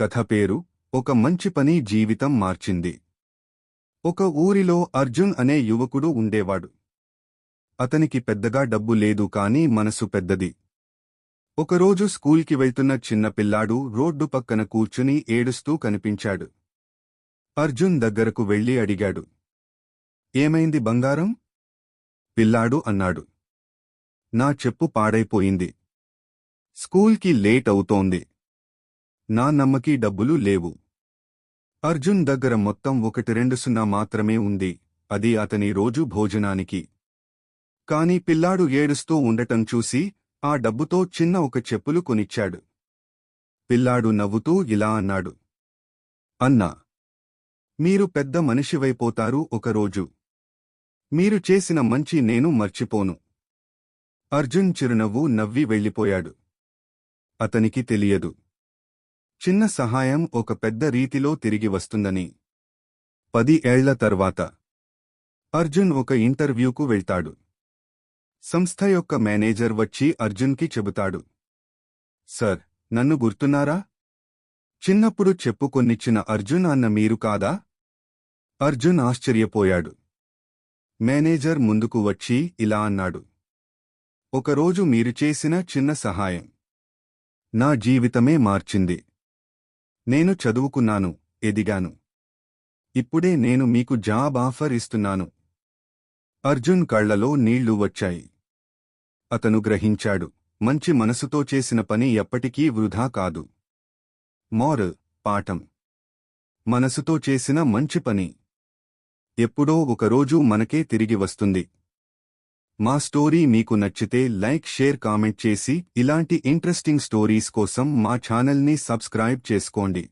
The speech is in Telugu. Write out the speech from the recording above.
కథ పేరు ఒక మంచి పని జీవితం మార్చింది. ఒక ఊరిలో అర్జున్ అనే యువకుడు ఉండేవాడు. అతనికి పెద్దగా డబ్బు లేదు కాని మనసు పెద్దది. ఒకరోజు స్కూల్కి వెళ్తున్న చిన్న పిల్లాడు రోడ్డు పక్కన కూర్చుని ఏడుస్తూ కనిపించాడు. అర్జున్ దగ్గరకు వెళ్ళి అడిగాడు. ఏమైంది బంగారం? పిల్లాడు అన్నాడు. నా చెప్పు పాడైపోయింది. స్కూల్కి లేట్ అవుతోంది. నా నమ్మకి డబ్బులు లేవు. అర్జున్ దగ్గర మొత్తం ఒకటి రెండు సున్నా మాత్రమే ఉంది అది అతని రోజు భోజనానికి. కాని పిల్లాడు ఏడుస్తూ ఉండటం చూసి ఆ డబ్బుతో చిన్న ఒక చెప్పులు కొనిచ్చాడు. పిల్లాడు నవ్వుతూ ఇలా అన్నాడు. అన్నా మీరు పెద్ద మనిషివైపోతారు ఒకరోజు. మీరు చేసిన మంచి నేను మర్చిపోను. అర్జున్ చిరునవ్వు నవ్వి వెళ్ళిపోయాడు. అతనికి తెలియదు. చిన్న సహాయం ఒక పెద్ద రీతిలో తిరిగి వస్తుందని. పది ఏళ్ళ తర్వాత. అర్జున్ ఒక ఇంటర్వ్యూకు వెళ్తాడు. సంస్థ యొక్క మేనేజర్ వచ్చి అర్జున్కి చెబుతాడు. సర్ నన్ను గుర్తున్నారా? చిన్నప్పుడు చెప్పుకొన్నిచ్చిన అర్జున్ అన్న మీరు కాదా? అర్జున్ ఆశ్చర్యపోయాడు. మేనేజర్ ముందుకు వచ్చి ఇలా అన్నాడు. ఒకరోజు మీరు చేసిన చిన్న సహాయం. నా జీవితమే మార్చింది. నేను చదువుకున్నాను ఎదిగాను. ఇప్పుడే నేను మీకు జాబ్ ఆఫర్ ఇస్తున్నాను. అర్జున్ కళ్ళలో నీళ్ళు వచ్చాయి. అతను గ్రహించాడు మంచి మనసుతో చేసిన పని ఎప్పటికీ వృధా కాదు. మోరల్ పాఠం. మనసుతో చేసిన మంచి పని. ఎప్పుడో ఒకరోజు మనకే తిరిగి వస్తుంది. మా స్టోరీ మీకు నచ్చితే లైక్ షేర్ కామెంట్ చేసి ఇలాంటి ఇంట్రెస్టింగ్ స్టోరీస్ కోసం మా ఛానల్ని సబ్స్క్రైబ్ చేసుకోండి.